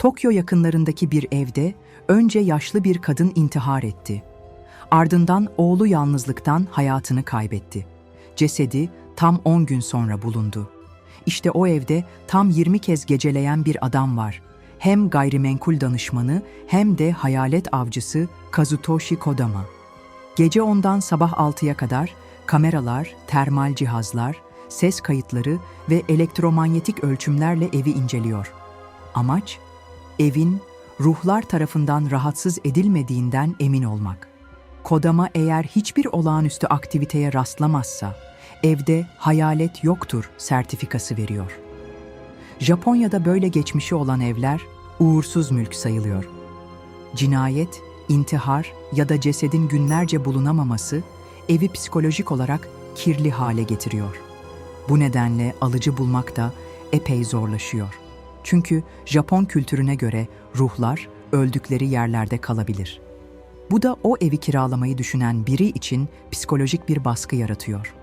Tokyo yakınlarındaki bir evde önce yaşlı bir kadın intihar etti. Ardından oğlu yalnızlıktan hayatını kaybetti. Cesedi tam 10 gün sonra bulundu. İşte o evde tam 20 kez geceleyen bir adam var. Hem gayrimenkul danışmanı hem de hayalet avcısı Kazutoshi Kodama. Gece 10'dan sabah 6'ya kadar kameralar, termal cihazlar, ses kayıtları ve elektromanyetik ölçümlerle evi inceliyor. Amaç, evin ruhlar tarafından rahatsız edilmediğinden emin olmak. Kodama eğer hiçbir olağanüstü aktiviteye rastlamazsa, evde hayalet yoktur sertifikası veriyor. Japonya'da böyle geçmişi olan evler uğursuz mülk sayılıyor. Cinayet, intihar ya da cesedin günlerce bulunamaması evi psikolojik olarak kirli hale getiriyor. Bu nedenle alıcı bulmak da epey zorlaşıyor. Çünkü Japon kültürüne göre ruhlar öldükleri yerlerde kalabilir. Bu da o evi kiralamayı düşünen biri için psikolojik bir baskı yaratıyor.